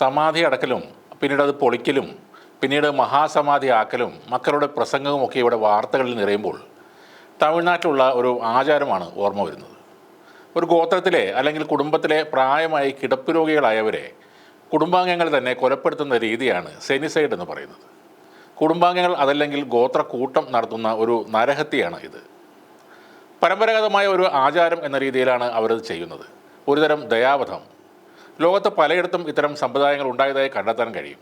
സമാധി അടക്കലും പിന്നീട് അത് പൊളിക്കലും പിന്നീട് മഹാസമാധി ആക്കലും മക്കളുടെ പ്രസംഗവും ഒക്കെ ഇവിടെ വാർത്തകളിൽ നിറയുമ്പോൾ തമിഴ്നാട്ടിലുള്ള ഒരു ആചാരമാണ് ഓർമ്മ വരുന്നത്. ഒരു ഗോത്രത്തിലെ അല്ലെങ്കിൽ കുടുംബത്തിലെ പ്രായമായി കിടപ്പ് രോഗികളായവരെ കുടുംബാംഗങ്ങൾ തന്നെ കൊലപ്പെടുത്തുന്ന രീതിയാണ് സെനിസൈഡ് എന്ന് പറയുന്നത്. കുടുംബാംഗങ്ങൾ അതല്ലെങ്കിൽ ഗോത്രക്കൂട്ടം നടത്തുന്ന ഒരു നരഹത്യയാണ് ഇത്. പരമ്പരാഗതമായ ഒരു ആചാരം എന്ന രീതിയിലാണ് അവരത് ചെയ്യുന്നത്. ഒരുതരം ദയാവധം ലോകത്ത് പലയിടത്തും ഇത്തരം സമ്പ്രദായങ്ങൾ ഉണ്ടായതായി കണ്ടെത്താൻ കഴിയും.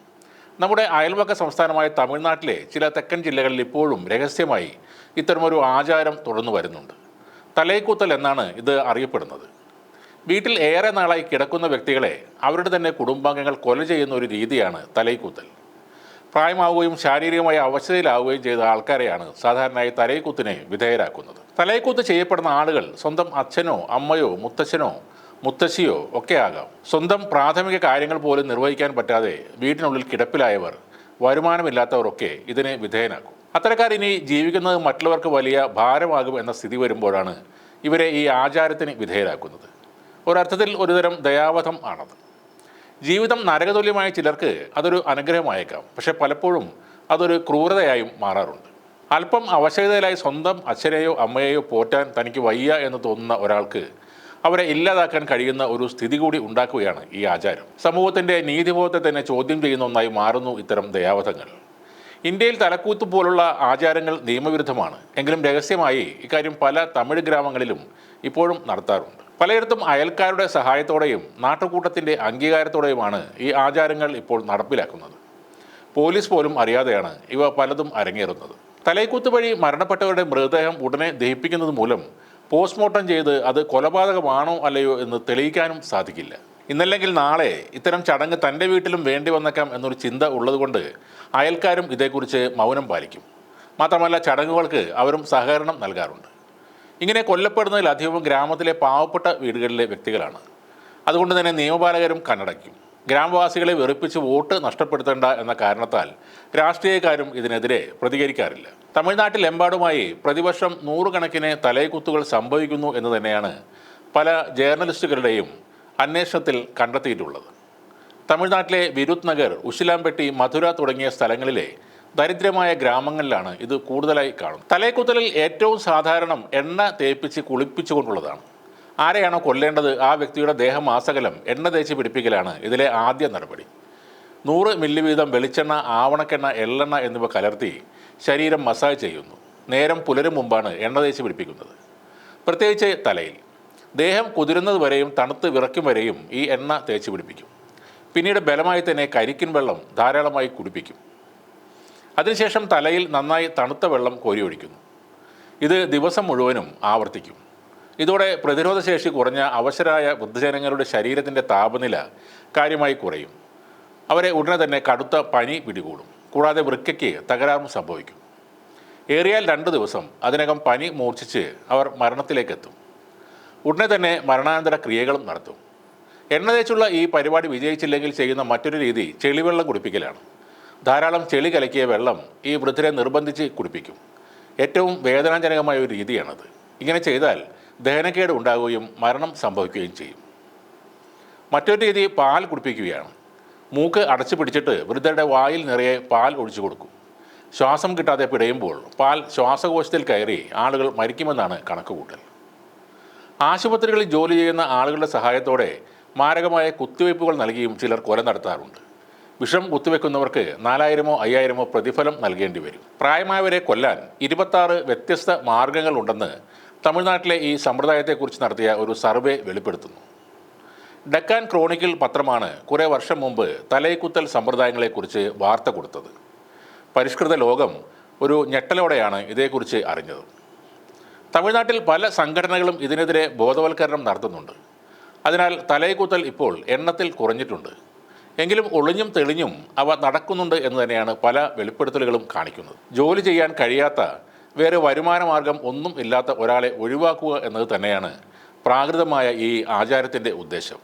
നമ്മുടെ അയൽവക്ക സംസ്ഥാനമായ തമിഴ്നാട്ടിലെ ചില തെക്കൻ ജില്ലകളിൽ ഇപ്പോഴും രഹസ്യമായി ഇത്തരമൊരു ആചാരം തുടർന്നു വരുന്നുണ്ട്. തലൈക്കൂത്തൽ എന്നാണ് ഇത് അറിയപ്പെടുന്നത്. വീട്ടിൽ ഏറെ നാളായി കിടക്കുന്ന വ്യക്തികളെ അവരുടെ തന്നെ കുടുംബാംഗങ്ങൾ കൊല ചെയ്യുന്ന ഒരു രീതിയാണ് തലൈക്കൂത്തൽ. പ്രായമാവുകയും ശാരീരികമായ അവശതയിലാവുകയും ചെയ്ത ആൾക്കാരെയാണ് സാധാരണയായി തലൈക്കൂത്തിനെ വിധേയരാക്കുന്നത്. തലൈക്കൂത്ത് ചെയ്യപ്പെടുന്ന ആളുകൾ സ്വന്തം അച്ഛനോ അമ്മയോ മുത്തച്ഛനോ മുത്തശ്ശിയോ ഒക്കെ ആകാം. സ്വന്തം പ്രാഥമിക കാര്യങ്ങൾ പോലും നിർവഹിക്കാൻ പറ്റാതെ വീടിനുള്ളിൽ കിടപ്പിലായവർ വരുമാനമില്ലാത്തവരൊക്കെ ഇതിനെ വിധേയനാക്കും. അത്തരക്കാർ ഇനി ജീവിക്കുന്നത് മറ്റുള്ളവർക്ക് വലിയ ഭാരമാകും എന്ന സ്ഥിതി വരുമ്പോഴാണ് ഇവരെ ഈ ആചാരത്തിന് വിധേയരാക്കുന്നത്. ഒരർത്ഥത്തിൽ ഒരുതരം ദയാവധം ആണത്. ജീവിതം നരകതുല്യമായ ചിലർക്ക് അതൊരു അനുഗ്രഹമായേക്കാം. പക്ഷെ പലപ്പോഴും അതൊരു ക്രൂരതയായും മാറാറുണ്ട്. അല്പം അവശതയിലായി സ്വന്തം അച്ഛനെയോ അമ്മയെയോ പോറ്റാൻ തനിക്ക് വയ്യ എന്ന് തോന്നുന്ന ഒരാൾക്ക് അവരെ ഇല്ലാതാക്കാൻ കഴിയുന്ന ഒരു സ്ഥിതി കൂടി ഉണ്ടാക്കുകയാണ് ഈ ആചാരം. സമൂഹത്തിന്റെ നീതിബോധത്തെ തന്നെ ചോദ്യം ചെയ്യുന്ന ഒന്നായി മാറുന്നു ഇത്തരം ദയാവധങ്ങൾ ഇന്ത്യയിൽ തലക്കൂത്ത് പോലുള്ള ആചാരങ്ങൾ നിയമവിരുദ്ധമാണ്. എങ്കിലും രഹസ്യമായി ഇക്കാര്യം പല തമിഴ് ഗ്രാമങ്ങളിലും ഇപ്പോഴും നടത്താറുണ്ട്. പലയിടത്തും അയൽക്കാരുടെ സഹായത്തോടെയും നാട്ടുകൂട്ടത്തിന്റെ അംഗീകാരത്തോടെയുമാണ് ഈ ആചാരങ്ങൾ ഇപ്പോൾ നടപ്പിലാക്കുന്നത്. പോലീസ് പോലും അറിയാതെയാണ് ഇവ പലതും അരങ്ങേറുന്നത്. തലൈക്കൂത്ത് വഴി മരണപ്പെട്ടവരുടെ മൃതദേഹം ഉടനെ ദഹിപ്പിക്കുന്നത് മൂലം പോസ്റ്റ്മോർട്ടം ചെയ്ത് അത് കൊലപാതകമാണോ അല്ലയോ എന്ന് തെളിയിക്കാനും സാധിക്കില്ല. ഇന്നല്ലെങ്കിൽ നാളെ ഇത്തരം ചടങ്ങ് തന്റെ വീട്ടിലും വേണ്ടി വന്നേക്കാം എന്നൊരു ചിന്ത ഉള്ളതുകൊണ്ട് അയൽക്കാരും ഇതേക്കുറിച്ച് മൗനം പാലിക്കും. മാത്രമല്ല ചടങ്ങുകൾക്ക് അവരും സഹകരണം നൽകാറുണ്ട്. ഇങ്ങനെ കൊല്ലപ്പെടുന്നതിൽ കൊല്ലപ്പെടുന്നതിലധികവും ഗ്രാമത്തിലെ പാവപ്പെട്ട വീടുകളിലെ വ്യക്തികളാണ്. അതുകൊണ്ട് തന്നെ നിയമപാലകരും കണ്ണടയ്ക്കും. ഗ്രാമവാസികളെ വെറുപ്പിച്ച് വോട്ട് നഷ്ടപ്പെടുത്തേണ്ട എന്ന കാരണത്താൽ രാഷ്ട്രീയക്കാരും ഇതിനെതിരെ പ്രതികരിക്കാറില്ല. തമിഴ്നാട്ടിലെമ്പാടുമായി പ്രതിവർഷം നൂറുകണക്കിന് തലയക്കുത്തുകൾ സംഭവിക്കുന്നു എന്ന് തന്നെയാണ് പല ജേർണലിസ്റ്റുകളുടെയും അന്വേഷണത്തിൽ കണ്ടെത്തിയിട്ടുള്ളത്. തമിഴ്നാട്ടിലെ വിരുത് നഗർ ഉശിലാംപെട്ടി മധുര തുടങ്ങിയ സ്ഥലങ്ങളിലെ ദരിദ്രമായ ഗ്രാമങ്ങളിലാണ് ഇത് കൂടുതലായി കാണുന്നത്. തലയക്കുത്തലിൽ ഏറ്റവും സാധാരണം എണ്ണ തേപ്പിച്ച് കുളിപ്പിച്ചുകൊണ്ടുള്ളതാണ്. ആരെയാണോ കൊല്ലേണ്ടത് ആ വ്യക്തിയുടെ ദേഹം ആസകലം എണ്ണ തേച്ച് പിടിപ്പിക്കലാണ്. ഇതിലെ ആദ്യ നടപടി. നൂറ് മില്ലി വീതം വെളിച്ചെണ്ണ ആവണക്കെണ്ണ എള്ളെണ്ണ എന്നിവ കലർത്തി ശരീരം മസാജ് ചെയ്യുന്നു. നേരം പുലരും മുമ്പാണ് എണ്ണ തേച്ച് പിടിപ്പിക്കുന്നത്. പ്രത്യേകിച്ച് തലയിൽ. ദേഹം കുതിരുന്നത് വരെയും തണുത്ത് വിറയ്ക്കും വരെയും ഈ എണ്ണ തേച്ച് പിടിപ്പിക്കും. പിന്നീട് ബലമായി തന്നെ കരിക്കിൻ വെള്ളം ധാരാളമായി കുടിപ്പിക്കും. അതിനുശേഷം തലയിൽ നന്നായി തണുത്ത വെള്ളം കോരി ഒഴിക്കുന്നു ഇത് ദിവസം മുഴുവനും ആവർത്തിക്കും. ഇതോടെ പ്രതിരോധശേഷി കുറഞ്ഞ അവശരായ വൃദ്ധജനങ്ങളുടെ ശരീരത്തിന്റെ താപനില കാര്യമായി കുറയും. അവരെ ഉടനെ തന്നെ കടുത്ത പനി പിടികൂടും. കൂടാതെ വൃക്കയ്ക്ക് തകരാറും സംഭവിക്കും. ഏറിയാൽ രണ്ട് ദിവസം അതിനകം പനി മൂർച്ഛിച്ച് അവർ മരണത്തിലേക്കെത്തും. ഉടനെ തന്നെ മരണാനന്തര ക്രിയകളും നടത്തും. എണ്ണ തേച്ചുള്ള ഈ പരിപാടി വിജയിച്ചില്ലെങ്കിൽ ചെയ്യുന്ന മറ്റൊരു രീതി ചെളിവെള്ളം കുടിപ്പിക്കലാണ്. ധാരാളം ചെളി കലക്കിയ വെള്ളം ഈ വൃദ്ധരെ നിർബന്ധിച്ച് കുടിപ്പിക്കും. ഏറ്റവും വേദനാജനകമായ ഒരു രീതിയാണത്. ഇങ്ങനെ ചെയ്താൽ ദഹനക്കേട് ഉണ്ടാകുകയും മരണം സംഭവിക്കുകയും ചെയ്യും. മറ്റൊരു രീതി പാൽ കുടിപ്പിക്കുകയാണ്. മൂക്ക് അടച്ചു പിടിച്ചിട്ട് വൃദ്ധരുടെ വായിൽ നിറയെ പാൽ ഒഴിച്ചു കൊടുക്കും. ശ്വാസം കിട്ടാതെ പിടയുമ്പോൾ പാൽ ശ്വാസകോശത്തിൽ കയറി ആളുകൾ മരിക്കുമെന്നാണ് കണക്കുകൂട്ടൽ ആശുപത്രികളിൽ ജോലി ചെയ്യുന്ന ആളുകളുടെ സഹായത്തോടെ മാരകമായ കുത്തിവയ്പ്പുകൾ നൽകിയും ചിലർ കൊല നടത്താറുണ്ട്. വിഷം കുത്തിവെക്കുന്നവർക്ക് നാലായിരമോ അയ്യായിരമോ പ്രതിഫലം നൽകേണ്ടി വരും. പ്രായമായവരെ കൊല്ലാൻ ഇരുപത്താറ് വ്യത്യസ്ത മാർഗങ്ങളുണ്ടെന്ന് തമിഴ്നാട്ടിലെ ഈ സമ്പ്രദായത്തെക്കുറിച്ച് നടത്തിയ ഒരു സർവേ വെളിപ്പെടുത്തുന്നു. ഡക്കാൻ ക്രോണിക്കിൾ പത്രമാണ് കുറേ വർഷം മുമ്പ് തലയിക്കുത്തൽ സമ്പ്രദായങ്ങളെക്കുറിച്ച് വാർത്ത കൊടുത്തത്. പരിഷ്കൃത ലോകം ഒരു ഞെട്ടലോടെയാണ് ഇതേക്കുറിച്ച് അറിഞ്ഞത്. തമിഴ്നാട്ടിൽ പല സംഘടനകളും ഇതിനെതിരെ ബോധവൽക്കരണം നടത്തുന്നുണ്ട്. അതിനാൽ തലയിക്കുത്തൽ ഇപ്പോൾ എണ്ണത്തിൽ കുറഞ്ഞിട്ടുണ്ട്. എങ്കിലും ഒളിഞ്ഞും തെളിഞ്ഞും അവ നടക്കുന്നുണ്ട് എന്ന് തന്നെയാണ് പല വെളിപ്പെടുത്തലുകളും കാണിക്കുന്നത്. ജോലി ചെയ്യാൻ കഴിയാത്ത വേറെ വരുമാന മാർഗം ഒന്നും ഇല്ലാത്ത ഒരാളെ ഒഴിവാക്കുക എന്നത് തന്നെയാണ് പ്രാകൃതമായ ഈ ആചാരത്തിന്റെ ഉദ്ദേശം.